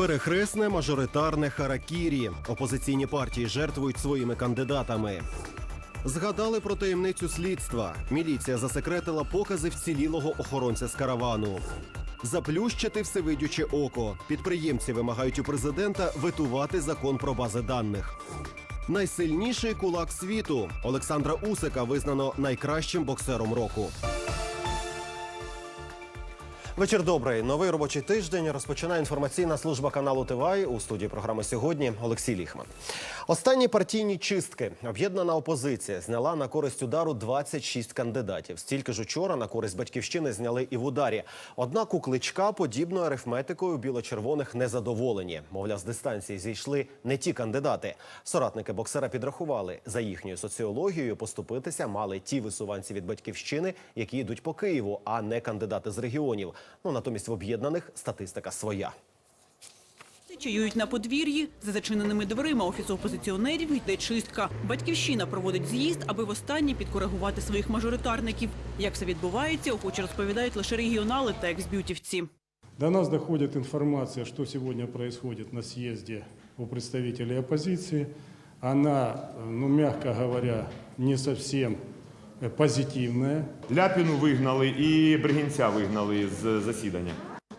Перехресне мажоритарне харакірі. Опозиційні партії жертвують своїми кандидатами. Згадали про таємницю слідства. Міліція засекретила покази вцілілого охоронця з каравану. Заплющити всевидюче око. Підприємці вимагають у президента ветувати закон про бази даних. Найсильніший кулак світу Олександра Усика визнано найкращим боксером року. Вечір добрий. Новий робочий тиждень розпочинає інформаційна служба каналу ТВАЙ у студії програми сьогодні Олексій Ліхман. Останні партійні чистки. Об'єднана опозиція зняла на користь удару 26 кандидатів. Стільки ж учора на користь батьківщини зняли і в ударі. Однак у кличка подібною арифметикою біло-червоних незадоволені. Мовляв, з дистанції зійшли не ті кандидати. Соратники боксера підрахували за їхньою соціологією. Поступитися мали ті висуванці від батьківщини, які йдуть по Києву, а не кандидати з регіонів. Ну натомість в об'єднаних статистика своя. Чаюють на подвір'ї. За зачиненими дверима офісу опозиціонерів йде чистка. Батьківщина проводить з'їзд, аби востаннє підкоригувати своїх мажоритарників. Як все відбувається, охоче розповідають лише регіонали та ексбютівці. До нас доходит информация, что сегодня происходит на съезде у представителей оппозиции. Она, э, ну, мягко говоря, не совсем э, позитивная. Ляпіну вигнали і Бригінця вигнали з засідання.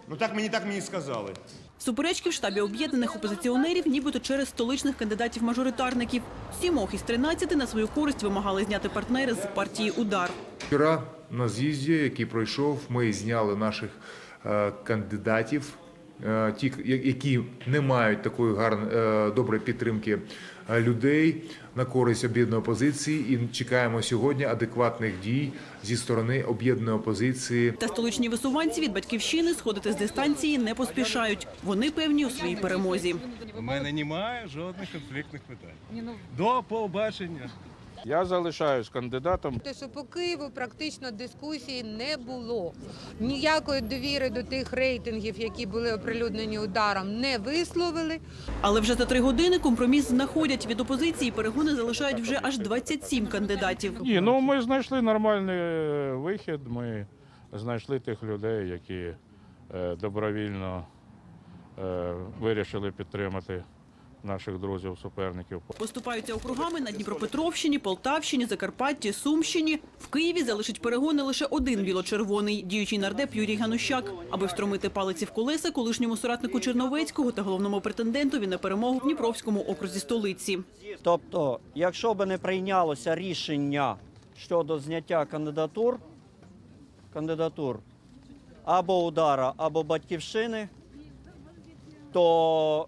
Ну так мені так мені сказали. Суперечки в штабі об'єднаних опозиціонерів, нібито через столичних кандидатів-мажоритарників. Сімох із 13 на свою користь вимагали зняти партнери з партії «Удар». Вчора на з'їзді, який пройшов, ми зняли наших е, кандидатів, е, ті, які не мають такої гарної е, доброї підтримки е, людей на користь об'єднаної опозиції. І чекаємо сьогодні адекватних дій зі сторони об'єднаної опозиції. Та столичні висуванці від батьківщини сходити з дистанції не поспішають. Вони певні у своїй перемозі. У мене немає жодних конфліктних питань. До побачення. Я залишаюсь кандидатом. Те, що по Києву практично дискусії не було. Ніякої довіри до тих рейтингів, які були оприлюднені ударом, не висловили. Але вже за три години компроміс знаходять. Від опозиції перегони залишають вже аж 27 кандидатів. Ні, ну ми знайшли нормальний е, вихід. Ми знайшли тих людей, які е, добровільно е, вирішили підтримати наших друзів, суперників. Поступаються округами на Дніпропетровщині, Полтавщині, Закарпатті, Сумщині. В Києві залишить перегони лише один біло-червоний діючий нардеп Юрій Ганущак, аби встромити палиці в колеса колишньому соратнику Черновецького та головному претендентові на перемогу в Дніпровському окрузі столиці. Тобто, якщо би не прийнялося рішення щодо зняття кандидатур, кандидатур або удара, або батьківщини, то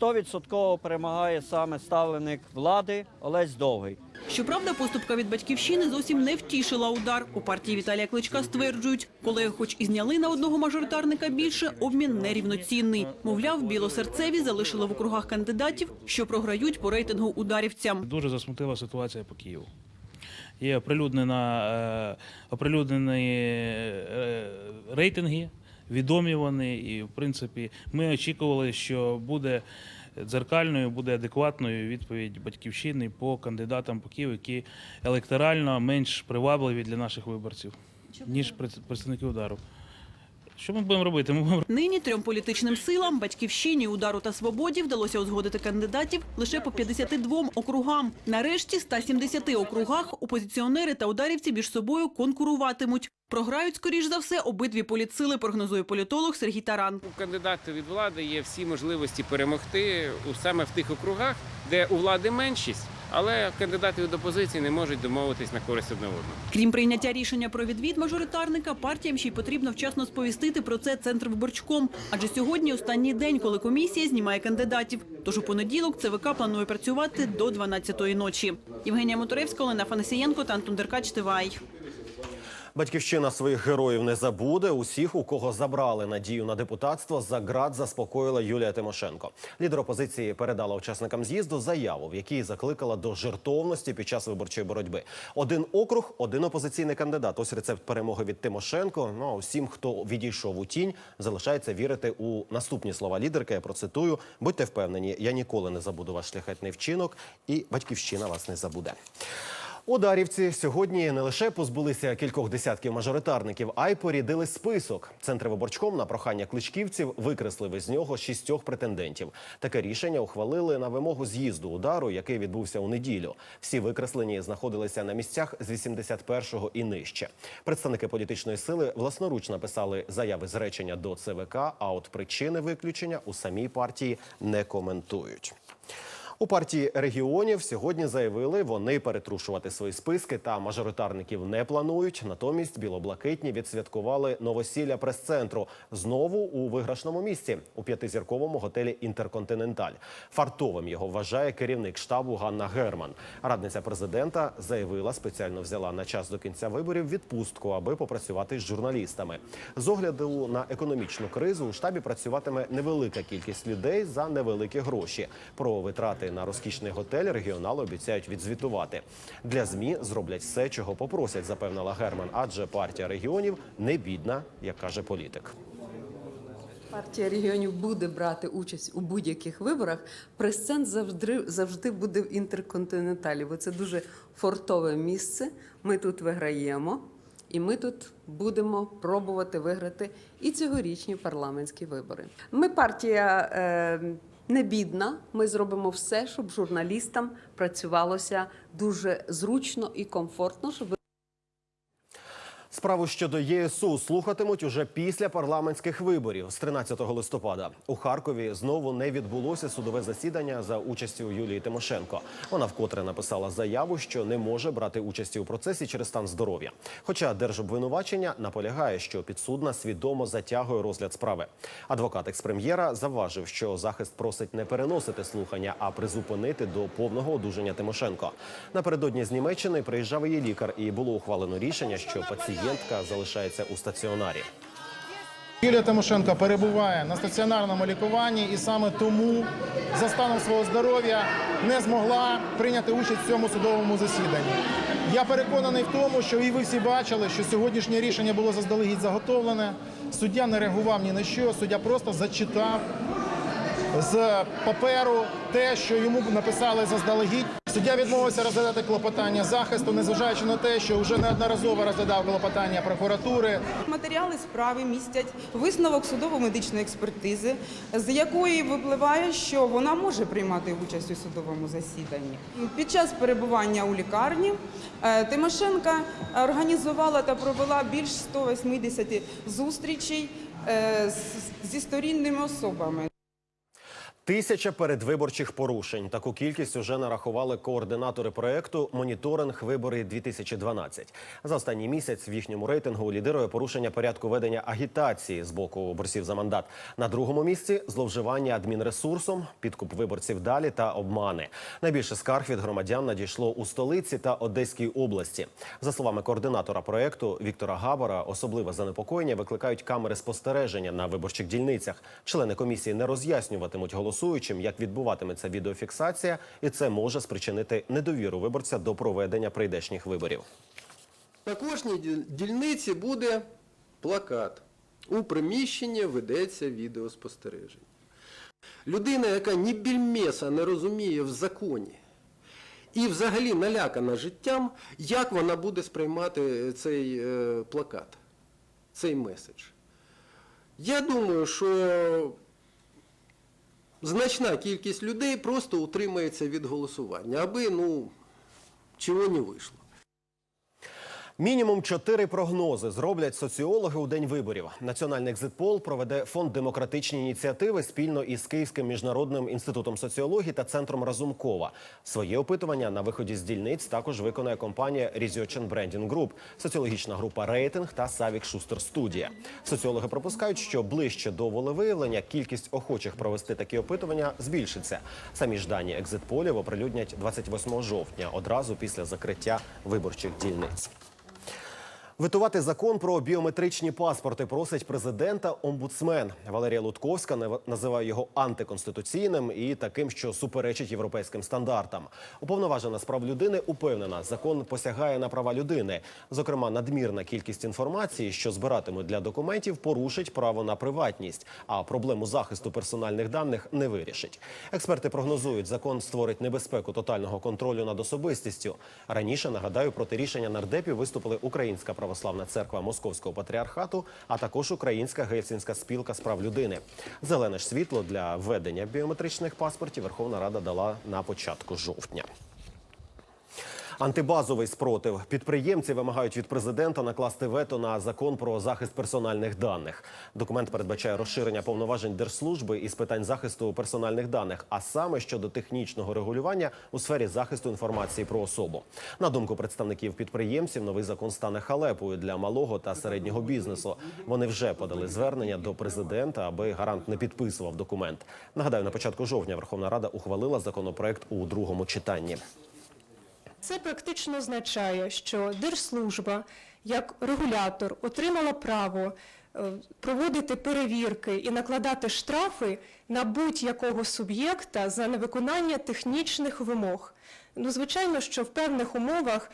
100% перемагає саме ставленик влади Олесь Довгий. Щоправда, поступка від батьківщини зовсім не втішила удар. У партії Віталія Кличка стверджують, колеги, хоч і зняли на одного мажоритарника більше, обмін нерівноцінний. Мовляв, білосерцеві залишили в округах кандидатів, що програють по рейтингу ударівцям. Дуже засмутила ситуація по Києву. Є оприлюднена, е, оприлюднені е, рейтинги, відомі вони, і в принципі ми очікували, що буде дзеркальною, буде адекватною відповідь батьківщини по кандидатам поків, які електорально менш привабливі для наших виборців, ніж пред- представники удару. Що ми будемо робити? Ми будемо Нині трьом політичним силам батьківщині, удару та свободі вдалося узгодити кандидатів лише по 52 округам. Нарешті 170 округах опозиціонери та ударівці між собою конкуруватимуть. Програють скоріш за все обидві політсили, прогнозує політолог Сергій Таран. У кандидата від влади є всі можливості перемогти саме в тих округах, де у влади меншість, але кандидати від опозиції не можуть домовитись на користь одне одного. Крім прийняття рішення про відвід мажоритарника, партіям ще й потрібно вчасно сповістити про це центр виборчком. Адже сьогодні останній день, коли комісія знімає кандидатів. Тож у понеділок ЦВК планує працювати до 12-ї ночі. Євгенія Моторевська, Олена Фанасієнко та Антон Деркач, ТВАЙ. Батьківщина своїх героїв не забуде. Усіх, у кого забрали надію на депутатство, за ґрат заспокоїла Юлія Тимошенко. Лідер опозиції передала учасникам з'їзду заяву, в якій закликала до жертовності під час виборчої боротьби. Один округ, один опозиційний кандидат. Ось рецепт перемоги від Тимошенко. Ну а усім, хто відійшов у тінь, залишається вірити у наступні слова лідерки. Я процитую: будьте впевнені, я ніколи не забуду ваш шляхетний вчинок, і батьківщина вас не забуде. У Дарівці сьогодні не лише позбулися кількох десятків мажоритарників, а й порідили список. Центр виборчком на прохання кличківців викреслив із нього шістьох претендентів. Таке рішення ухвалили на вимогу з'їзду удару, який відбувся у неділю. Всі викреслені знаходилися на місцях з 81-го і нижче. Представники політичної сили власноруч написали заяви зречення до ЦВК. А от причини виключення у самій партії не коментують. У партії регіонів сьогодні заявили, вони перетрушувати свої списки та мажоритарників не планують. Натомість білоблакитні відсвяткували новосілля прес-центру знову у виграшному місці у п'ятизірковому готелі Інтерконтиненталь. Фартовим його вважає керівник штабу Ганна Герман. Радниця президента заявила, спеціально взяла на час до кінця виборів відпустку, аби попрацювати з журналістами. З огляду на економічну кризу у штабі працюватиме невелика кількість людей за невеликі гроші. Про витрати на розкішний готель регіонали обіцяють відзвітувати. Для змі зроблять все, чого попросять, запевнила Герман. Адже партія регіонів не бідна, як каже політик. Партія регіонів буде брати участь у будь-яких виборах. Прес-центр завжди, завжди буде в інтерконтиненталі, бо це дуже фортове місце. Ми тут виграємо, і ми тут будемо пробувати виграти і цьогорічні парламентські вибори. Ми партія е, не бідна. Ми зробимо все, щоб журналістам працювалося дуже зручно і комфортно, щоб Справу щодо ЄСУ слухатимуть уже після парламентських виборів з 13 листопада. У Харкові знову не відбулося судове засідання за участю Юлії Тимошенко. Вона вкотре написала заяву, що не може брати участі у процесі через стан здоров'я. Хоча держобвинувачення наполягає, що підсудна свідомо затягує розгляд справи. Адвокат експрем'єра завважив, що захист просить не переносити слухання, а призупинити до повного одужання Тимошенко. Напередодні з Німеччини приїжджав її лікар, і було ухвалено рішення, що пацієнтка залишається у стаціонарі. Юлія Тимошенко перебуває на стаціонарному лікуванні і саме тому за станом свого здоров'я не змогла прийняти участь в цьому судовому засіданні. Я переконаний в тому, що і ви всі бачили, що сьогоднішнє рішення було заздалегідь заготовлене. Суддя не реагував ні на що, суддя просто зачитав з паперу те, що йому написали заздалегідь. Суддя відмовився розглядати клопотання захисту, незважаючи на те, що вже неодноразово розглядав клопотання прокуратури. Матеріали справи містять висновок судово-медичної експертизи, з якої випливає, що вона може приймати участь у судовому засіданні. Під час перебування у лікарні е, Тимошенка організувала та провела більш 180 зустрічей е, зі сторінними особами. Тисяча передвиборчих порушень. Таку кількість уже нарахували координатори проекту Моніторинг вибори 2012 За останній місяць в їхньому рейтингу лідирує порушення порядку ведення агітації з боку борців за мандат. На другому місці зловживання адмінресурсом, підкуп виборців далі та обмани. Найбільше скарг від громадян надійшло у столиці та Одеській області. За словами координатора проекту Віктора Габара, особливе занепокоєння викликають камери спостереження на виборчих дільницях. Члени комісії не роз'яснюватимуть голосуючим, як відбуватиметься відеофіксація, і це може спричинити недовіру виборця до проведення прийдешніх виборів. На кожній дільниці буде плакат. У приміщенні ведеться відеоспостереження. Людина, яка ні більмеса не розуміє в законі і взагалі налякана життям, як вона буде сприймати цей е, плакат, цей меседж. Я думаю, що значна кількість людей просто утримається від голосування, аби ну, чого не вийшло. Мінімум чотири прогнози зроблять соціологи у день виборів. Національний екзитпол проведе фонд демократичні ініціативи спільно із Київським міжнародним інститутом соціології та центром Разумкова. Своє опитування на виході з дільниць також виконає компанія Research and Branding соціологічна група Рейтинг та Савік Шустер Студія. Соціологи пропускають, що ближче до волевиявлення кількість охочих провести такі опитування збільшиться. Самі ж дані екзитполів оприлюднять 28 жовтня, одразу після закриття виборчих дільниць. Витувати закон про біометричні паспорти просить президента омбудсмен. Валерія Лутковська називає його антиконституційним і таким, що суперечить європейським стандартам. Уповноважена з прав людини упевнена, закон посягає на права людини. Зокрема, надмірна кількість інформації, що збиратимуть для документів, порушить право на приватність, а проблему захисту персональних даних не вирішить. Експерти прогнозують, закон створить небезпеку тотального контролю над особистістю. Раніше нагадаю, проти рішення нардепів виступили Українська православна церква Московського патріархату, а також Українська гельсінська спілка з прав людини. Зелене ж світло для введення біометричних паспортів Верховна Рада дала на початку жовтня. Антибазовий спротив. Підприємці вимагають від президента накласти вето на закон про захист персональних даних. Документ передбачає розширення повноважень держслужби із питань захисту персональних даних, а саме щодо технічного регулювання у сфері захисту інформації про особу. На думку представників підприємців, новий закон стане халепою для малого та середнього бізнесу. Вони вже подали звернення до президента, аби гарант не підписував документ. Нагадаю, на початку жовтня Верховна Рада ухвалила законопроект у другому читанні. Це практично означає, що держслужба як регулятор отримала право е, проводити перевірки і накладати штрафи на будь-якого суб'єкта за невиконання технічних вимог. Ну, звичайно, що в певних умовах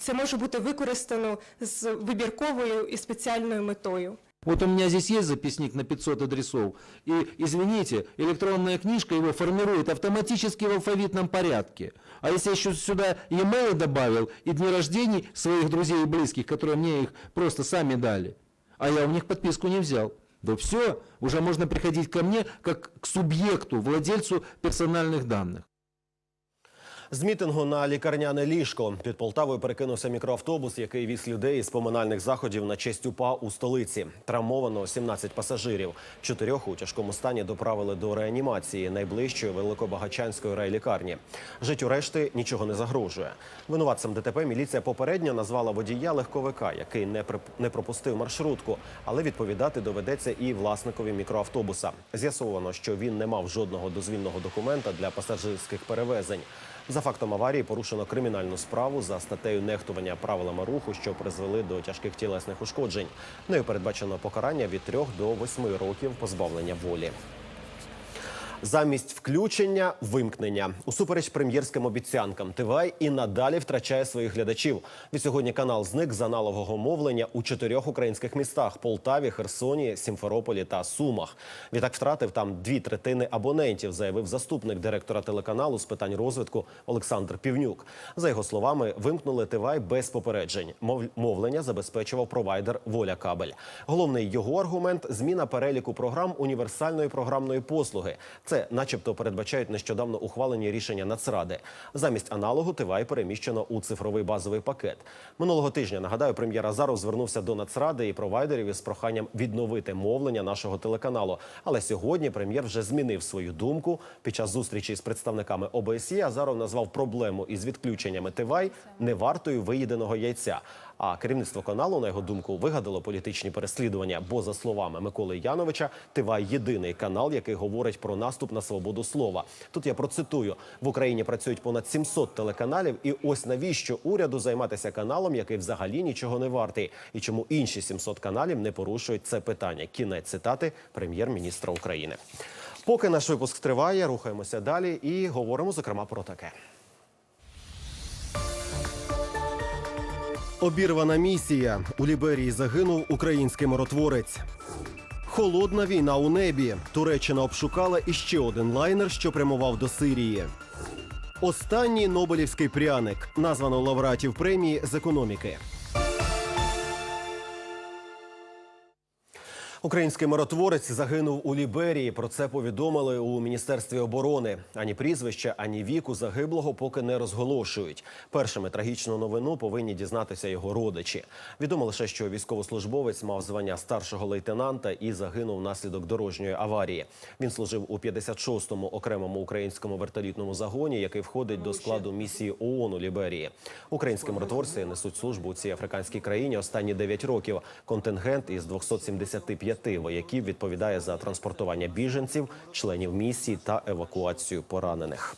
це може бути використано з вибірковою і спеціальною метою. Вот у меня здесь есть записник на 500 адресов, и, извините, электронная книжка его формирует автоматически в алфавитном порядке. А если я еще сюда e-mail добавил и дни рождений своих друзей и близких, которые мне их просто сами дали, а я у них подписку не взял, да все, уже можно приходить ко мне как к субъекту, владельцу персональных данных. З мітингу на лікарняне ліжко під Полтавою перекинувся мікроавтобус, який віз людей з поминальних заходів на честь УПА у столиці. Травмовано 17 пасажирів. Чотирьох у тяжкому стані доправили до реанімації найближчої великобагачанської райлікарні. Життю решти нічого не загрожує. Винуватцем ДТП міліція попередньо назвала водія легковика, який не прип- не пропустив маршрутку, але відповідати доведеться і власникові мікроавтобуса. З'ясовано, що він не мав жодного дозвільного документа для пасажирських перевезень. За фактом аварії порушено кримінальну справу за статтею нехтування правилами руху, що призвели до тяжких тілесних ушкоджень. Нею передбачено покарання від 3 до 8 років позбавлення волі. Замість включення вимкнення усупереч прем'єрським обіцянкам Тивай і надалі втрачає своїх глядачів. Відсьогодні канал зник з аналогового мовлення у чотирьох українських містах: Полтаві, Херсоні, Сімферополі та Сумах. Відтак втратив там дві третини абонентів, заявив заступник директора телеканалу з питань розвитку Олександр Півнюк. За його словами, вимкнули Тивай без попереджень. Мов- Мовлення забезпечував провайдер Воля Кабель. Головний його аргумент зміна переліку програм універсальної програмної послуги. Це, начебто, передбачають нещодавно ухвалені рішення Нацради. Замість аналогу Тивай переміщено у цифровий базовий пакет. Минулого тижня нагадаю, прем'єр Азаров звернувся до Нацради і провайдерів із проханням відновити мовлення нашого телеканалу. Але сьогодні прем'єр вже змінив свою думку. Під час зустрічі з представниками ОБСЄ Азаров назвав проблему із відключеннями Тивай невартою виїденого яйця. А керівництво каналу, на його думку, вигадало політичні переслідування. Бо, за словами Миколи Яновича, Тивай єдиний канал, який говорить про наступ на свободу слова. Тут я процитую: в Україні працюють понад 700 телеканалів, і ось навіщо уряду займатися каналом, який взагалі нічого не вартий, і чому інші 700 каналів не порушують це питання. Кінець цитати прем'єр-міністра України. Поки наш випуск триває, рухаємося далі і говоримо зокрема про таке. Обірвана місія. У Ліберії загинув український миротворець. Холодна війна у небі. Туреччина обшукала іще один лайнер, що прямував до Сирії. Останній Нобелівський пряник названо лауреатів премії з економіки. Український миротворець загинув у Ліберії. Про це повідомили у міністерстві оборони. Ані прізвища, ані віку загиблого поки не розголошують. Першими трагічну новину повинні дізнатися його родичі. Відомо лише, що військовослужбовець мав звання старшого лейтенанта і загинув внаслідок дорожньої аварії. Він служив у 56-му окремому українському вертолітному загоні, який входить до складу місії ООН у Ліберії. Українські миротворці несуть службу у цій африканській країні останні 9 років. Контингент із 275 вояків відповідає за транспортування біженців, членів місії та евакуацію поранених.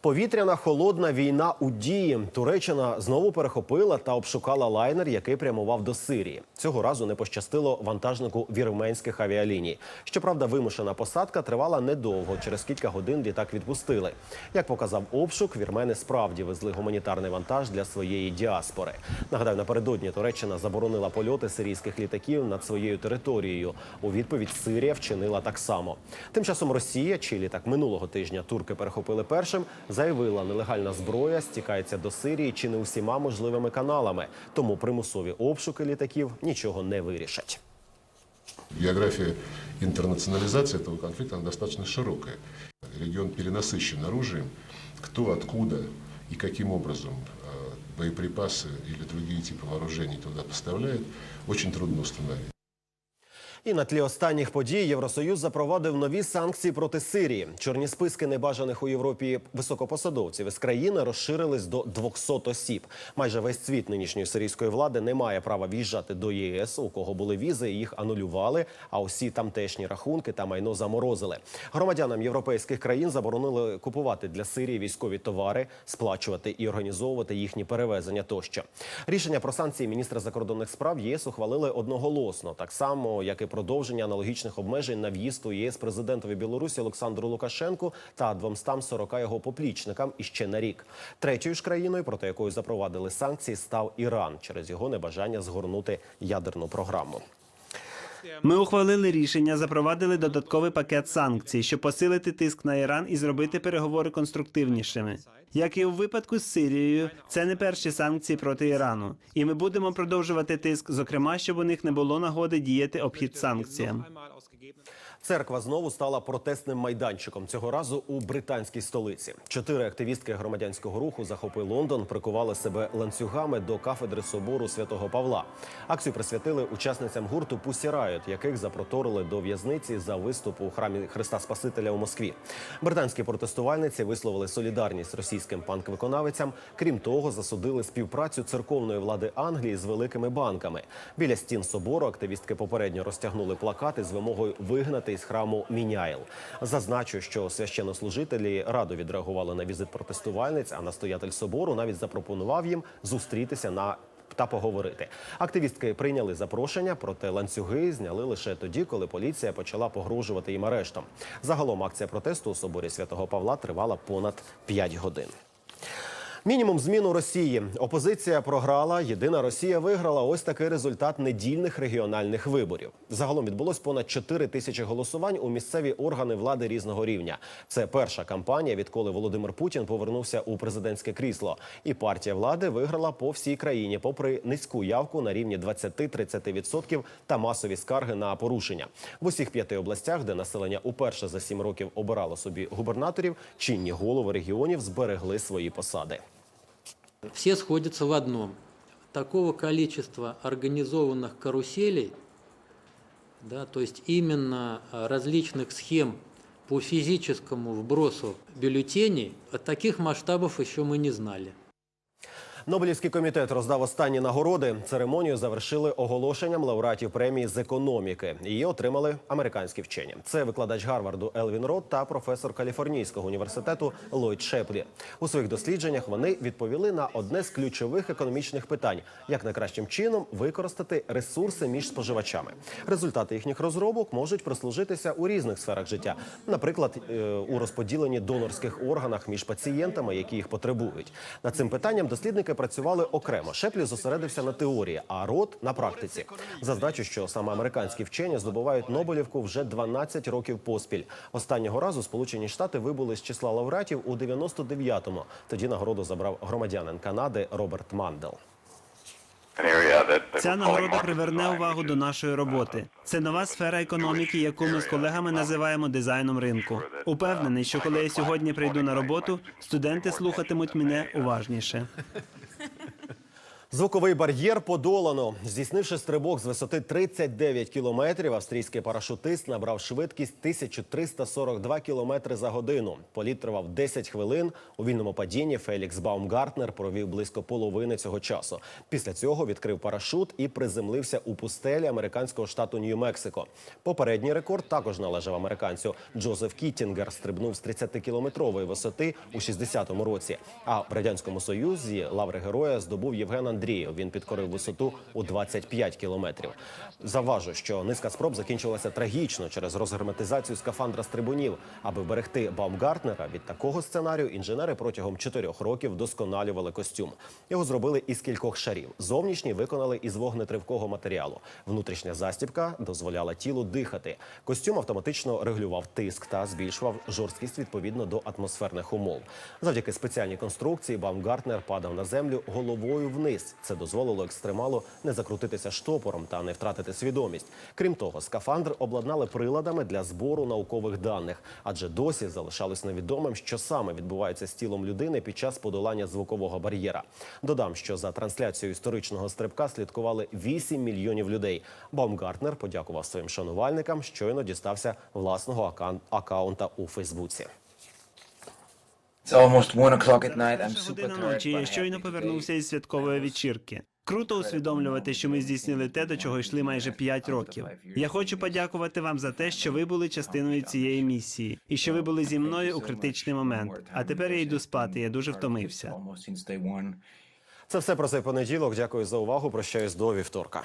Повітряна холодна війна у дії. Туреччина знову перехопила та обшукала лайнер, який прямував до Сирії. Цього разу не пощастило вантажнику вірменських авіаліній. Щоправда, вимушена посадка тривала недовго. Через кілька годин літак відпустили. Як показав обшук, вірмени справді везли гуманітарний вантаж для своєї діаспори. Нагадаю, напередодні Туреччина заборонила польоти сирійських літаків над своєю територією. У відповідь Сирія вчинила так само. Тим часом Росія, чий літак минулого тижня турки перехопили першим, заявила, нелегальна зброя стікається до Сирії чи не усіма можливими каналами. Тому примусові обшуки літаків нічого не вирішать. География интернационализации этого конфликта она достаточно широкая. Регион перенасыщен оружием. Кто, откуда и каким образом э, боеприпасы или другие типы вооружений туда поставляет, очень трудно установить. І на тлі останніх подій Євросоюз запровадив нові санкції проти Сирії. Чорні списки небажаних у Європі високопосадовців із країни розширились до 200 осіб. Майже весь світ нинішньої сирійської влади не має права в'їжджати до ЄС. У кого були візи, їх анулювали. А усі тамтешні рахунки та майно заморозили. Громадянам європейських країн заборонили купувати для Сирії військові товари, сплачувати і організовувати їхні перевезення тощо. Рішення про санкції міністра закордонних справ ЄС ухвалили одноголосно, так само як і продовження аналогічних обмежень на в'їзд у ЄС президентові Білорусі Олександру Лукашенку та 240 його поплічникам іще на рік. Третьою ж країною, проти якої запровадили санкції, став Іран через його небажання згорнути ядерну програму. Ми ухвалили рішення, запровадили додатковий пакет санкцій, щоб посилити тиск на Іран і зробити переговори конструктивнішими. Як і у випадку з Сирією, це не перші санкції проти Ірану, і ми будемо продовжувати тиск, зокрема, щоб у них не було нагоди діяти обхід санкціям. Церква знову стала протестним майданчиком цього разу у британській столиці. Чотири активістки громадянського руху захопи Лондон, прикували себе ланцюгами до кафедри собору святого Павла. Акцію присвятили учасницям гурту Pussy Riot, яких запроторили до в'язниці за виступ у храмі Христа Спасителя у Москві. Британські протестувальниці висловили солідарність російським панк-виконавицям. Крім того, засудили співпрацю церковної влади Англії з великими банками. Біля стін собору активістки попередньо розтягнули плакати з вимогою вигнати із храму Міняйл. Зазначу, що священнослужителі радо відреагували на візит протестувальниць, а настоятель собору навіть запропонував їм зустрітися на та поговорити. Активістки прийняли запрошення, проте ланцюги зняли лише тоді, коли поліція почала погрожувати їм арештом. Загалом акція протесту у соборі святого Павла тривала понад 5 годин. Мінімум змін у Росії. Опозиція програла. Єдина Росія виграла. Ось такий результат недільних регіональних виборів. Загалом відбулось понад 4 тисячі голосувань у місцеві органи влади різного рівня. Це перша кампанія, відколи Володимир Путін повернувся у президентське крісло. І партія влади виграла по всій країні, попри низьку явку на рівні 20-30% та масові скарги на порушення. В усіх п'яти областях, де населення уперше за сім років обирало собі губернаторів, чинні голови регіонів зберегли свої посади. Все сходятся в одном. Такого количества организованных каруселей, да, то есть именно а, различных схем по физическому вбросу бюллетеней, таких масштабов еще мы не знали. Нобелівський комітет роздав останні нагороди. Церемонію завершили оголошенням лауреатів премії з економіки. Її отримали американські вчені. Це викладач Гарварду Елвін Рот та професор Каліфорнійського університету Ллойд Шеплі. У своїх дослідженнях вони відповіли на одне з ключових економічних питань: як найкращим чином використати ресурси між споживачами. Результати їхніх розробок можуть прислужитися у різних сферах життя, наприклад, е, у розподіленні донорських органах між пацієнтами, які їх потребують. Над цим питанням дослідники працювали окремо. Шеплі зосередився на теорії, а рот на практиці. Зазначу, що саме американські вчені здобувають Нобелівку вже 12 років поспіль. Останнього разу Сполучені Штати вибули з числа лауреатів у 99-му. Тоді нагороду забрав громадянин Канади Роберт Мандел. Ця нагорода приверне увагу до нашої роботи. Це нова сфера економіки, яку ми з колегами називаємо дизайном ринку. Упевнений, що коли я сьогодні прийду на роботу, студенти слухатимуть мене уважніше. Звуковий бар'єр подолано. Здійснивши стрибок з висоти 39 кілометрів, австрійський парашутист набрав швидкість 1342 кілометри за годину. Політ тривав 10 хвилин. У вільному падінні Фелікс Баумгартнер провів близько половини цього часу. Після цього відкрив парашут і приземлився у пустелі американського штату Нью-Мексико. Попередній рекорд також належав американцю. Джозеф Кіттінгер стрибнув з 30-кілометрової висоти у 60-му році. А в радянському союзі лаври героя здобув Євген Андрієв. Він підкорив висоту у 25 кілометрів. Заважу, що низка спроб закінчилася трагічно через розгерметизацію скафандра стрибунів. Аби вберегти Баумгартнера від такого сценарію, інженери протягом чотирьох років вдосконалювали костюм. Його зробили із кількох шарів. Зовнішній виконали із вогнетривкого матеріалу. Внутрішня застібка дозволяла тілу дихати. Костюм автоматично регулював тиск та збільшував жорсткість відповідно до атмосферних умов. Завдяки спеціальній конструкції Баумгартнер падав на землю головою вниз. Це дозволило екстремалу не закрутитися штопором та не втратити свідомість. Крім того, скафандр обладнали приладами для збору наукових даних, адже досі залишалось невідомим, що саме відбувається з тілом людини під час подолання звукового бар'єра. Додам, що за трансляцією історичного стрибка слідкували 8 мільйонів людей. Баумгартнер подякував своїм шанувальникам, щойно дістався власного акаунта у Фейсбуці. Година ночі я щойно повернувся із святкової вечірки. Круто усвідомлювати, що ми здійснили те, до чого йшли майже 5 років. Я хочу подякувати вам за те, що ви були частиною цієї місії, і що ви були зі мною у критичний момент. А тепер я йду спати. Я дуже втомився. Це все про цей понеділок. Дякую за увагу. Прощаюсь до вівторка.